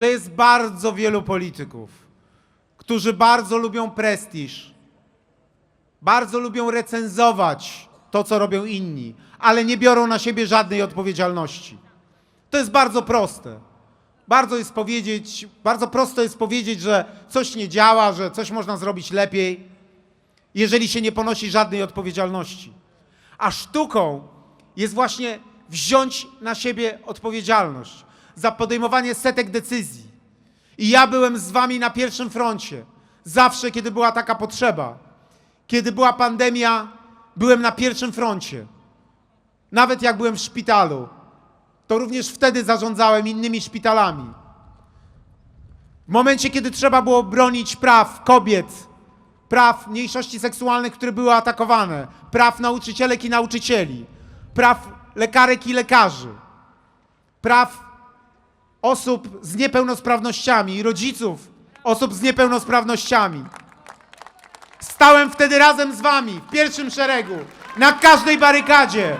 To jest bardzo wielu polityków, którzy bardzo lubią prestiż, bardzo lubią recenzować to, co robią inni, ale nie biorą na siebie żadnej odpowiedzialności. To jest bardzo proste. Bardzo jest powiedzieć, bardzo prosto jest powiedzieć, że coś nie działa, że coś można zrobić lepiej, jeżeli się nie ponosi żadnej odpowiedzialności. A sztuką jest właśnie wziąć na siebie odpowiedzialność za podejmowanie setek decyzji. I ja byłem z wami na pierwszym froncie. Zawsze, kiedy była taka potrzeba. Kiedy była pandemia, byłem na pierwszym froncie. Nawet jak byłem w szpitalu, to również wtedy zarządzałem innymi szpitalami. W momencie, kiedy trzeba było bronić praw kobiet, praw mniejszości seksualnych, które były atakowane, praw nauczycielek i nauczycieli, praw lekarek i lekarzy, praw osób z niepełnosprawnościami i rodziców osób z niepełnosprawnościami. Stałem wtedy razem z wami w pierwszym szeregu, na każdej barykadzie.